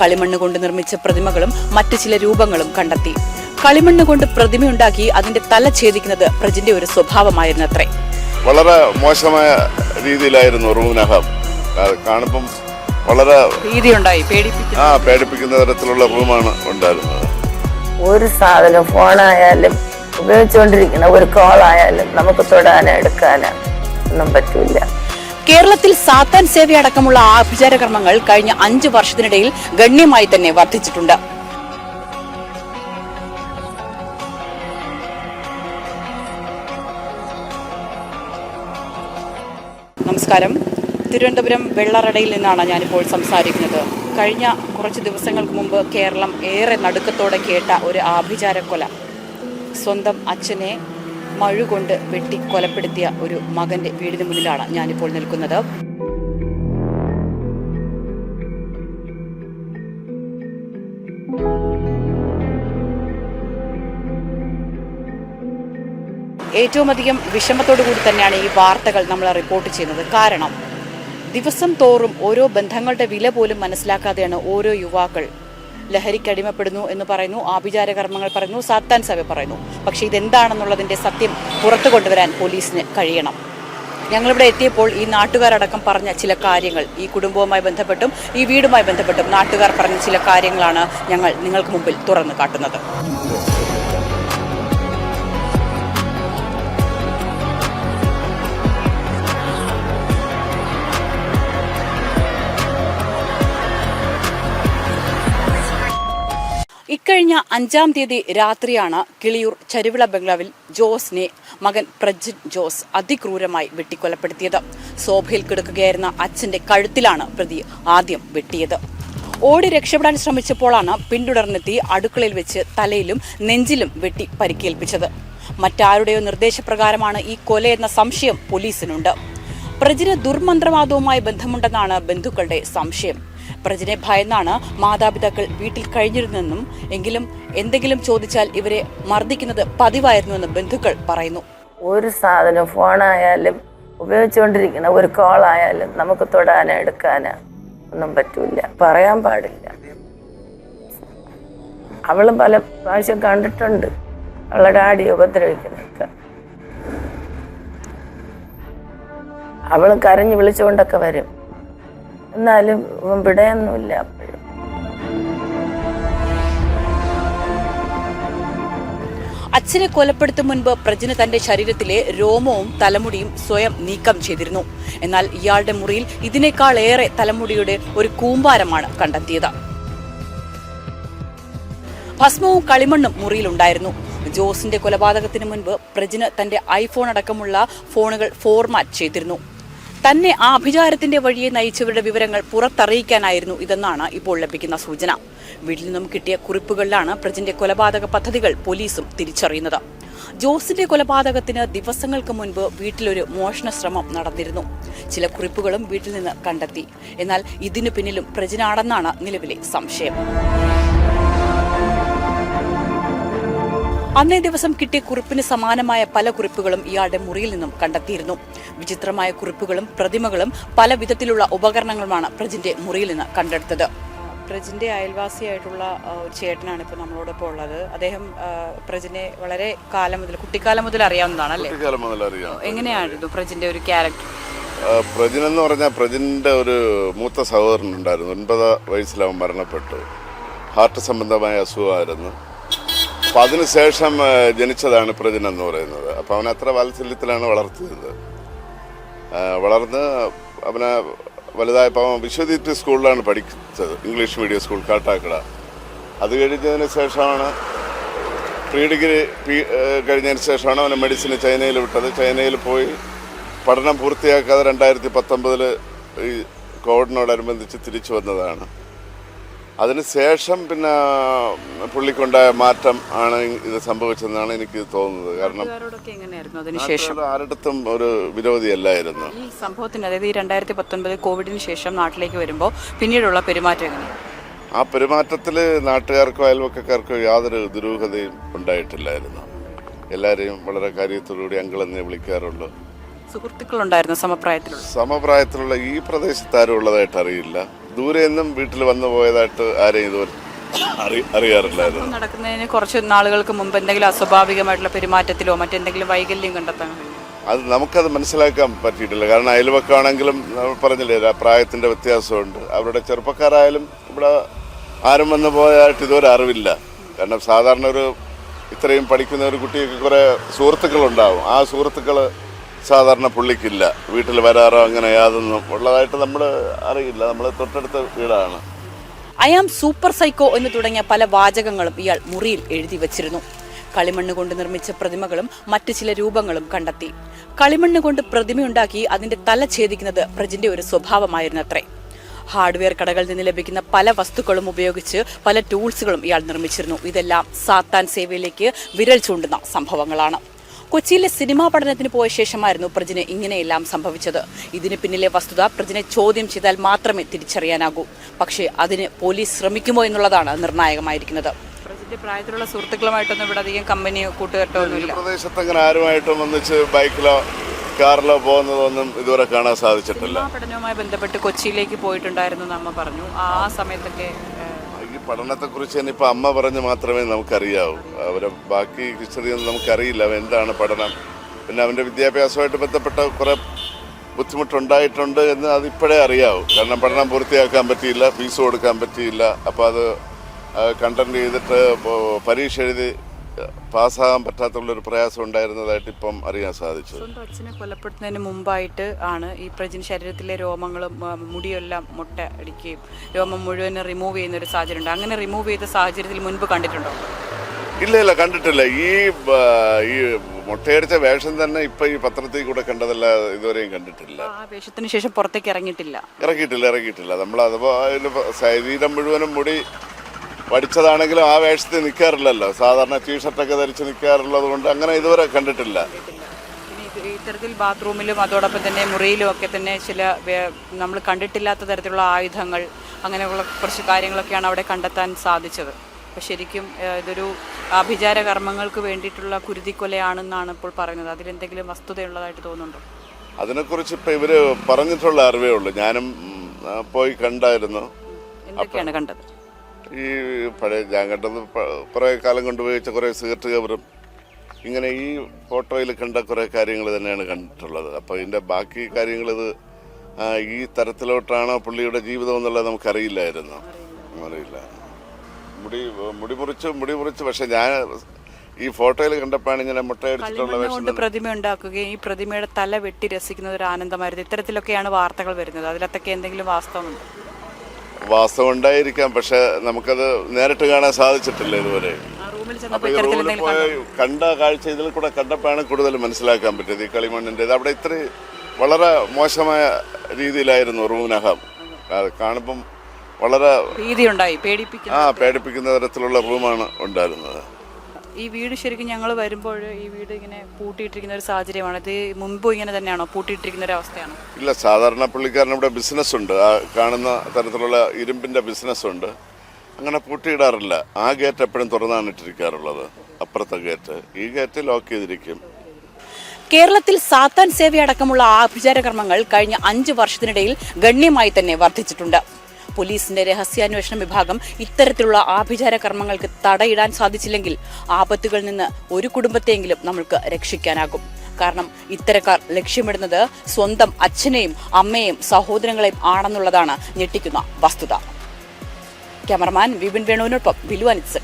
കളിമണ്ണ് കൊണ്ട് നിർമ്മിച്ച പ്രതിമകളും മറ്റു ചില രൂപങ്ങളും കണ്ടെത്തി. കളിമണ്ണ് കൊണ്ട് പ്രതിമയുണ്ടാക്കി അതിന്റെ തല ഛേദിക്കുന്നത് പ്രജിന്റെ ഒരു സ്വഭാവമായിരുന്നത്രേ. വളരെ മോശമായ രീതിയിലായിരുന്നു റൂമിനകം. കാണുമ്പം വളരെ ഭീതിയുണ്ടായി ആ പേടിപ്പിക്കുന്ന തരത്തിലുള്ള റൂമാണ് ഉണ്ടായിരുന്നത്. ഒരു സാധനം ഫോണായാലും ഉപയോഗിച്ചുകൊണ്ടിരിക്കുന്ന ഒരു കോളായാലും നമുക്ക് തൊടാനോ എടുക്കാനോ ഒന്നും പറ്റൂല. കേരളത്തിൽ സാത്താൻ സേവയടക്കമുള്ള ആഭിചാര കർമ്മങ്ങൾ കഴിഞ്ഞ അഞ്ചു വർഷത്തിനിടയിൽ ഗണ്യമായി തന്നെ വർദ്ധിച്ചിട്ടുണ്ട്. നമസ്കാരം. തിരുവനന്തപുരം വെള്ളറടയിൽ നിന്നാണ് ഞാനിപ്പോൾ സംസാരിക്കുന്നത്. കഴിഞ്ഞ കുറച്ച് ദിവസങ്ങൾക്ക് മുമ്പ് കേരളം ഏറെ നടുക്കത്തോടെ കേട്ട ഒരു ആഭിചാര കൊല സ്വന്തം അച്ഛനെ മഴുകൊണ്ട് വെട്ടി കൊലപ്പെടുത്തിയ ഒരു മകന്റെ വീടിന് മുന്നിലാണ് ഞാനിപ്പോൾ നിൽക്കുന്നത്. ഏറ്റവും അധികം വിഷമത്തോടു കൂടി തന്നെയാണ് ഈ വാർത്തകൾ നമ്മൾ റിപ്പോർട്ട് ചെയ്യുന്നത്. കാരണം ദിവസം തോറും ഓരോ ബന്ധങ്ങളുടെ വില പോലും മനസ്സിലാക്കാതെയാണ് ഓരോ യുവാക്കൾ ലഹരിക്ക് അടിമപ്പെടുന്നു എന്ന് പറയുന്നു ആഭിചാര കർമ്മങ്ങൾ പറയുന്നു സാത്താൻ സഭ പറയുന്നു. പക്ഷേ ഇതെന്താണെന്നുള്ളതിന്റെ സത്യം പുറത്തു കൊണ്ടുവരാൻ പോലീസിന് കഴിയണം. ഞങ്ങളിവിടെ എത്തിയപ്പോൾ ഈ നാട്ടുകാരടക്കം പറഞ്ഞ ചില കാര്യങ്ങൾ ഈ കുടുംബവുമായി ബന്ധപ്പെട്ടും ഈ വീടുമായി ബന്ധപ്പെട്ടും നാട്ടുകാർ പറഞ്ഞ ചില കാര്യങ്ങളാണ് ഞങ്ങൾ നിങ്ങൾക്ക് മുമ്പിൽ തുറന്നു കാട്ടുന്നത്. ഇക്കഴിഞ്ഞ അഞ്ചാം തീയതി രാത്രിയാണ് കിളിയൂർ ചരുവിള ബംഗ്ലാവിൽ ജോസിനെ മകൻ പ്രജിൻ ജോസ് അതിക്രൂരമായി വെട്ടിക്കൊലപ്പെടുത്തിയത്. ശോഭയിൽ കിടക്കുകയായിരുന്ന അച്ഛന്റെ കഴുത്തിലാണ് പ്രതി ആദ്യം വെട്ടിയത്. ഓടി രക്ഷപ്പെടാൻ ശ്രമിച്ചപ്പോഴാണ് പിന്തുടർന്നെത്തി അടുക്കളയിൽ വെച്ച് തലയിലും നെഞ്ചിലും വെട്ടി പരിക്കേൽപ്പിച്ചത്. മറ്റാരുടെയോ നിർദ്ദേശപ്രകാരമാണ് ഈ കൊലയെന്ന സംശയം പോലീസിനുണ്ട്. പ്രജിന് ദുർമന്ത്രവാദവുമായി ബന്ധമുണ്ടെന്നാണ് ബന്ധുക്കളുടെ സംശയം. പ്രജിനെ ഭയന്നാണ് മാതാപിതാക്കൾ വീട്ടിൽ കഴിഞ്ഞിരുന്നെന്നും എങ്കിലും എന്തെങ്കിലും ചോദിച്ചാൽ ഇവരെ മർദ്ദിക്കുന്നത് പതിവായിരുന്നുവെന്ന് ബന്ധുക്കൾ പറയുന്നു. ഒരു സാധനം ഫോണായാലും ഉപയോഗിച്ചുകൊണ്ടിരിക്കുന്ന ഒരു കോളായാലും നമുക്ക് തൊടാനോ എടുക്കാനോ ഒന്നും പറ്റൂല പറയാൻ പാടില്ല. അവളും പല പ്രാവശ്യം കണ്ടിട്ടുണ്ട്. അവളെ ഡാഡി ഉപദ്രവിക്കുന്നൊക്കെ അവളും കരഞ്ഞു വിളിച്ചുകൊണ്ടൊക്കെ വരും. എന്നാലും ഇവിടെ ഒന്നുമില്ല അപ്പോഴും. അച്ഛനെ കൊലപ്പെടുത്തും മുൻപ് പ്രജിന് തന്റെ ശരീരത്തിലെ രോമവും തലമുടിയും സ്വയം നീക്കം ചെയ്തിരുന്നു. എന്നാൽ ഇയാളുടെ മുറിയിൽ ഇതിനേക്കാൾ ഏറെ തലമുടിയുടെ ഒരു കൂമ്പാരമാണ് കണ്ടെത്തിയത്. ഭസ്മവും കളിമണ്ണും മുറിയിലുണ്ടായിരുന്നു. ജോസിന്റെ കൊലപാതകത്തിന് മുൻപ് പ്രജിന് തന്റെ ഐഫോൺ അടക്കമുള്ള ഫോണുകൾ ഫോർമാറ്റ് ചെയ്തിരുന്നു. തന്നെ ആ അഭിചാരത്തിന്റെ വഴിയെ നയിച്ചവരുടെ വിവരങ്ങൾ പുറത്തറിയിക്കാനായിരുന്നു ഇതെന്നാണ് ഇപ്പോൾ ലഭിക്കുന്ന സൂചന. വീട്ടിൽ നിന്നും കിട്ടിയ കുറിപ്പുകളിലാണ് പ്രജിന്റെ കൊലപാതക പദ്ധതികൾ പോലീസും തിരിച്ചറിയുന്നത്. ജോസിന്റെ കൊലപാതകത്തിന് ദിവസങ്ങൾക്ക് മുൻപ് വീട്ടിലൊരു മോഷണ ശ്രമം നടന്നിരുന്നു. ചില കുറിപ്പുകളും വീട്ടിൽ നിന്ന് കണ്ടെത്തി. എന്നാൽ ഇതിനു പിന്നിലും പ്രജിനാണെന്നാണ് നിലവിലെ സംശയം. അന്നേ ദിവസം കിട്ടിയ കുറിപ്പിന് സമാനമായ പല കുറിപ്പുകളും ഇയാളുടെ മുറിയിൽ നിന്നും കണ്ടെത്തിയിരുന്നു. വിചിത്രമായ കുറിപ്പുകളും പ്രതിമകളും പല വിധത്തിലുള്ള ഉപകരണങ്ങളുമാണ് പ്രജിന്റെ മുറിയിൽ നിന്ന് കണ്ടെടുത്തത്. പ്രജിന്റെ അയൽവാസിയായിട്ടുള്ള ഒരു ചേട്ടനാണ് ഇപ്പോൾ നമ്മളോടൊപ്പം ഉള്ളത്. അദ്ദേഹം പ്രജിനെ വളരെ കാലം മുതൽ കുട്ടിക്കാലം മുതൽ അറിയാവുന്നതാണ് അല്ലേ? കുട്ടിക്കാലം മുതൽ അറിയാം. എങ്ങനെയായിരുന്നു പ്രജിന്റെ ഒരു ക്യാരക്ടർ? പ്രജിൻ എന്ന് പറഞ്ഞാൽ പ്രജിന്റെ ഒരു മൂത്ത സഹോദരൻ ഉണ്ടായിരുന്നു. ഒൻപത് വയസ്സിൽ അവൻ മരണപ്പെട്ടു. ഹാർട്ട് സംബന്ധമായ അസുഖമായിരുന്നു. അപ്പം അതിനുശേഷം ജനിച്ചതാണ് പ്രജൻ എന്ന് പറയുന്നത്. അപ്പം അവൻ അത്ര വാത്സല്യത്തിലാണ് വളർത്തുന്നത് വളർന്ന് അവനെ വലുതായപ്പോൾ അവൻ വിശ്വദീപ്തി സ്കൂളിലാണ് പഠിച്ചത് ഇംഗ്ലീഷ് മീഡിയം സ്കൂൾ കാട്ടാക്കട. അത് കഴിഞ്ഞതിന് ശേഷമാണ് പ്രീ ഡിഗ്രി കഴിഞ്ഞതിന് ശേഷമാണ് അവനെ മെഡിസിന് ചൈനയിൽ വിട്ടത്. ചൈനയിൽ പോയി പഠനം പൂർത്തിയാക്കാതെ രണ്ടായിരത്തി പത്തൊമ്പതിൽ ഈ കോവിഡിനോടനുബന്ധിച്ച് തിരിച്ചു വന്നതാണ്. അതിനുശേഷം പിന്നെ പുള്ളിക്കുണ്ടായ മാറ്റം ആണ് ഇത് സംഭവിച്ചതെന്നാണ് എനിക്ക് തോന്നുന്നത്. കാരണം അതിനുശേഷം ഒരു വിരോധിയല്ലായിരുന്നു. ഈ സംഭവത്തിന് അതായത് ഈ രണ്ടായിരത്തി പത്തൊൻപത് കോവിഡിന് ശേഷം നാട്ടിലേക്ക് വരുമ്പോൾ പിന്നീടുള്ള പെരുമാറ്റം എങ്ങനെയാണ് ആ പെരുമാറ്റത്തിൽ നാട്ടുകാർക്കോ അയൽവക്കക്കാർക്കോ യാതൊരു ദുരൂഹതയും ഉണ്ടായിട്ടില്ലായിരുന്നു. എല്ലാവരെയും വളരെ കാര്യത്തോടുകൂടി അങ്കിൾ എന്നേ വിളിക്കാറുള്ളൂ. സുഹൃത്തുക്കളുണ്ടായിരുന്നു സമപ്രായത്തിലുള്ള? സമപ്രായത്തിലുള്ള ഈ പ്രദേശത്ത് ആരും ഉള്ളതായിട്ട് അറിയില്ല. ദൂരെ നിന്നും വീട്ടിൽ വന്നു പോയതായിട്ട് ആരെയും ഇതുവരെ അറിയാറില്ലായിരുന്നു. നടക്കുന്നതിന് കുറച്ച് നാളുകൾക്ക് മുമ്പ് എന്തെങ്കിലും അസ്വാഭാവികമായിട്ടുള്ള പെരുമാറ്റത്തിലോ മറ്റെന്തെങ്കിലും വൈകല്യം കണ്ടെത്താൻ അത് നമുക്കത് മനസ്സിലാക്കാൻ പറ്റിയിട്ടില്ല. കാരണം അയൽവക്കാണെങ്കിലും നമ്മൾ പറഞ്ഞില്ലേ പ്രായത്തിന്റെ വ്യത്യാസമുണ്ട്. അവരുടെ ചെറുപ്പക്കാരായാലും ഇവിടെ ആരും വന്നു പോയതായിട്ട് ഇതുവരെ അറിവില്ല. കാരണം സാധാരണ ഒരു ഇത്രയും പഠിക്കുന്ന ഒരു കുട്ടിക്ക് കുറെ സുഹൃത്തുക്കളുണ്ടാവും. ആ സുഹൃത്തുക്കൾ സാധാരണ പുള്ളിക്കില്ല. വീട്ടിൽ വരാറോ അങ്ങനെ യാതൊന്നും ഉള്ളതായിട്ട് നമ്മൾ അറിയില്ല. നമ്മൾ തൊട്ടടുത്ത വീടാണ്. ഐ ആം സൂപ്പർ സൈക്കോ എന്ന് തുടങ്ങിയ പല വാചകങ്ങളും ഇയാൾ മുറിയിൽ എഴുതി വച്ചിരുന്നു. കളിമണ്ണ് കൊണ്ട് നിർമ്മിച്ച പ്രതിമകളും മറ്റു ചില രൂപങ്ങളും കണ്ടെത്തി. കളിമണ്ണ് കൊണ്ട് പ്രതിമയുണ്ടാക്കി അതിന്റെ തല ഛേദിക്കുന്നത് പ്രജിന്റെ ഒരു സ്വഭാവമായിരുന്നത്രേ. ഹാർഡ്വെയർ കടകളിൽ നിന്ന് ലഭിക്കുന്ന പല വസ്തുക്കളും ഉപയോഗിച്ച് പല ടൂൾസുകളും ഇയാൾ നിർമ്മിച്ചിരുന്നു. ഇതെല്ലാം സാത്താൻ സേവയിലേക്ക് വിരൽ ചൂണ്ടുന്ന സംഭവങ്ങളാണ്. കൊച്ചിയിലെ സിനിമാ പഠനത്തിന് പോയ ശേഷമായിരുന്നു പ്രജിന് ഇങ്ങനെയെല്ലാം സംഭവിച്ചത്. ഇതിന് പിന്നിലെ വസ്തുത പ്രജിനെ ചോദ്യം ചെയ്താൽ മാത്രമേ തിരിച്ചറിയാനാകൂ. പക്ഷേ അതിന് പോലീസ് ശ്രമിക്കുമോ എന്നുള്ളതാണ് നിർണായകമായിരിക്കുന്നത്. പ്രജിന്റെ പ്രായത്തിലുള്ള സുഹൃത്തുക്കളുമായിട്ടൊന്നും ഇവിടെ അധികം കമ്പനി കൂട്ടുകെട്ടോ ഈ പ്രദേശത്ത് അങ്ങനെ ആരുമായിട്ടും ഒന്നിച്ച് ബൈക്കിലോ കാറിലോ പോകുന്നതൊന്നും ഇതുവരെ കാണാൻ സാധിച്ചിട്ടില്ല. പഠനവുമായി ബന്ധപ്പെട്ട് കൊച്ചിയിലേക്ക് പോയിട്ടുണ്ടായിരുന്നു എന്ന് അമ്മ പറഞ്ഞു. ആ സമയത്തൊക്കെ പഠനത്തെക്കുറിച്ച് തന്നെ ഇപ്പൊ അമ്മ പറഞ്ഞ് മാത്രമേ നമുക്കറിയാവൂ. അവരെ ബാക്കി ഹിസ്റ്ററി ഒന്നും നമുക്കറിയില്ല അവൻ എന്താണ് പഠനം. പിന്നെ അവന്റെ വിദ്യാഭ്യാസമായിട്ട് ബന്ധപ്പെട്ട കുറേ ബുദ്ധിമുട്ടുണ്ടായിട്ടുണ്ട് എന്ന് അതിപ്പോഴേ അറിയാവൂ. കാരണം പഠനം പൂർത്തിയാക്കാൻ പറ്റിയില്ല ഫീസ് കൊടുക്കാൻ പറ്റിയില്ല. അപ്പോൾ അത് കണ്ടന്റ് ചെയ്തിട്ട് പരീക്ഷ എഴുതി പാസ്സാകാൻ പറ്റാത്തുള്ളൊരു പ്രയാസം ഉണ്ടായിരുന്നതായിട്ട് ഇപ്പം അറിയാൻ സാധിച്ചു. സ്വന്തം അച്ഛനെ കൊലപ്പെടുത്തുന്നതിന് മുമ്പായിട്ട് ആണ് ഈ പ്രജിന് ശരീരത്തിലെ രോമങ്ങളും മുടിയെല്ലാം മുട്ട അടിക്കുകയും രോമം മുഴുവൻ റിമൂവ് ചെയ്യുന്ന ഒരു സാഹചര്യം ഉണ്ട് അങ്ങനെ റിമൂവ് ചെയ്ത സാഹചര്യത്തിൽ മുൻപ് കണ്ടിട്ടുണ്ടോ? ഇല്ല ഇല്ല കണ്ടിട്ടില്ല. ഈ ഈ മുട്ടയടിച്ച വേഷം തന്നെ ഇപ്പൊ ഈ പത്രത്തിൽ കൂടെ കണ്ടതല്ല ഇതുവരെയും കണ്ടിട്ടില്ല. വേഷത്തിന് ശേഷം പുറത്തേക്ക് ഇറങ്ങിയിട്ടില്ല. ഇറങ്ങിയിട്ടില്ല ഇറങ്ങിയിട്ടില്ല. നമ്മൾ അതുപോലെ ശരീരം മുഴുവനും മുടി പഠിച്ചതാണെങ്കിലും ആ വേഷത്തിൽ നിൽക്കാറില്ലല്ലോ. സാധാരണ ടീഷർട്ടൊക്കെ ധരിച്ച് നിൽക്കാറുള്ളത് കൊണ്ട് അങ്ങനെ ഇതുവരെ കണ്ടിട്ടില്ല. ഇത്തരത്തിൽ ബാത്റൂമിലും അതോടൊപ്പം തന്നെ മുറിയിലും ഒക്കെ തന്നെ ചില നമ്മൾ കണ്ടിട്ടില്ലാത്ത തരത്തിലുള്ള ആയുധങ്ങൾ അങ്ങനെയുള്ള കുറച്ച് കാര്യങ്ങളൊക്കെയാണ് അവിടെ കണ്ടെത്താൻ സാധിച്ചത്. അപ്പോൾ ശരിക്കും ഇതൊരു അഭിചാര കർമ്മങ്ങൾക്ക് വേണ്ടിയിട്ടുള്ള കുരുതിക്കൊലയാണെന്നാണ് ഇപ്പോൾ പറയുന്നത്. അതിലെന്തെങ്കിലും വസ്തുതയുള്ളതായിട്ട് തോന്നുന്നുണ്ടോ? അതിനെക്കുറിച്ച് ഇപ്പം ഇവർ പറഞ്ഞിട്ടുള്ള അറിവേ ഉള്ളൂ. ഞാനും പോയി കണ്ടായിരുന്നു. എന്തൊക്കെയാണ് കണ്ടത്? ഈ പഴയ ഞാൻ കണ്ടത് കുറേ കാലം കൊണ്ട് ഉപയോഗിച്ച കുറേ സിഗരറ്റ് കവറും. ഇങ്ങനെ ഈ ഫോട്ടോയിൽ കണ്ട കുറേ കാര്യങ്ങൾ തന്നെയാണ് കണ്ടിട്ടുള്ളത്. അപ്പോൾ ഇതിന്റെ ബാക്കി കാര്യങ്ങൾ ഇത് ഈ തരത്തിലോട്ടാണോ പുള്ളിയുടെ ജീവിതം എന്നുള്ളത് നമുക്കറിയില്ലായിരുന്നു. അറിയില്ല. മുടി മുടി മുറിച്ച് മുടി മുറിച്ച് പക്ഷെ ഞാൻ ഈ ഫോട്ടോയിൽ കണ്ടപ്പോഴാണ് ഇങ്ങനെ മുട്ടയടിച്ചിട്ടുള്ള പ്രതിമ ഉണ്ടാക്കുകയും ഈ പ്രതിമയുടെ തല വെട്ടി രസിക്കുന്ന ഒരു ആനന്ദമായിരുന്നു. ഇത്തരത്തിലൊക്കെയാണ് വാർത്തകൾ വരുന്നത്. അതിലത്തൊക്കെ എന്തെങ്കിലും വാസ്തവമുണ്ട്? വാസ്തവം ഉണ്ടായിരിക്കാം പക്ഷെ നമുക്കത് നേരിട്ട് കാണാൻ സാധിച്ചിട്ടില്ല ഇതുവരെ. അപ്പൊ ഈ റൂമിൽ പോയ കണ്ട? കാഴ്ച ഇതിൽ കൂടെ കണ്ടപ്പോഴാണ് കൂടുതൽ മനസ്സിലാക്കാൻ പറ്റിയത് ഈ കളിമണ്ണിന്റെ അവിടെ ഇത്ര വളരെ മോശമായ രീതിയിലായിരുന്നു റൂമിനകം. അത് കാണുമ്പം വളരെ ആ പേടിപ്പിക്കുന്ന തരത്തിലുള്ള റൂമാണ് ഉണ്ടായിരുന്നത്. ഈ വീട് ശരിക്കും ഞങ്ങൾ വരുമ്പോൾ ഈ വീട് ഇങ്ങനെ പൂട്ടിയിട്ടിരിക്കുന്ന ഒരു സാഹചര്യമാണ്. ഇത് മുമ്പ് ഇങ്ങനെ തന്നെയാണോ? പൂട്ടിയിട്ടിരിക്കുന്ന ഒരു അവസ്ഥയാണ്? ഇല്ല സാധാരണ പുള്ളിക്കാരന് ഇവിടെ ബിസിനസ് ഉണ്ട് ആ കാണുന്ന തരത്തിലുള്ള ഇരുമ്പിന്റെ ബിസിനസ് ഉണ്ട് അങ്ങനെ പൂട്ടിയിടാറില്ല. ആ ഗേറ്റ് എപ്പോഴും തുറന്നാണ് ഇട്ടിരിക്കാറുള്ളത്. അപ്പുറത്തെ ഗേറ്റ്. ഈ ഗേറ്റ് ലോക്ക് ചെയ്തിരിക്കും. കേരളത്തിൽ സാത്താൻ സേവയടക്കമുള്ള ആഭിചാര കർമ്മങ്ങൾ കഴിഞ്ഞ അഞ്ച് വർഷത്തിനിടയിൽ ഗണ്യമായി തന്നെ വർദ്ധിച്ചിട്ടുണ്ട്. പോലീസിന്റെ രഹസ്യാന്വേഷണ വിഭാഗം ഇത്തരത്തിലുള്ള ആഭിചാര കർമ്മങ്ങൾക്ക് തടയിടാൻ സാധിച്ചില്ലെങ്കിൽ ആപത്തുകളിൽ നിന്ന് ഒരു കുടുംബത്തെയെങ്കിലും നമ്മൾക്ക് രക്ഷിക്കാനാകും. കാരണം ഇത്തരക്കാർ ലക്ഷ്യമിടുന്നത് സ്വന്തം അച്ഛനെയും അമ്മയെയും സഹോദരങ്ങളെയും ആണെന്നുള്ളതാണ് ഞെട്ടിക്കുന്ന വസ്തുത. ക്യാമറമാൻ വിപിൻ വേണുവിനൊപ്പം ബിലു അനിത്സൺ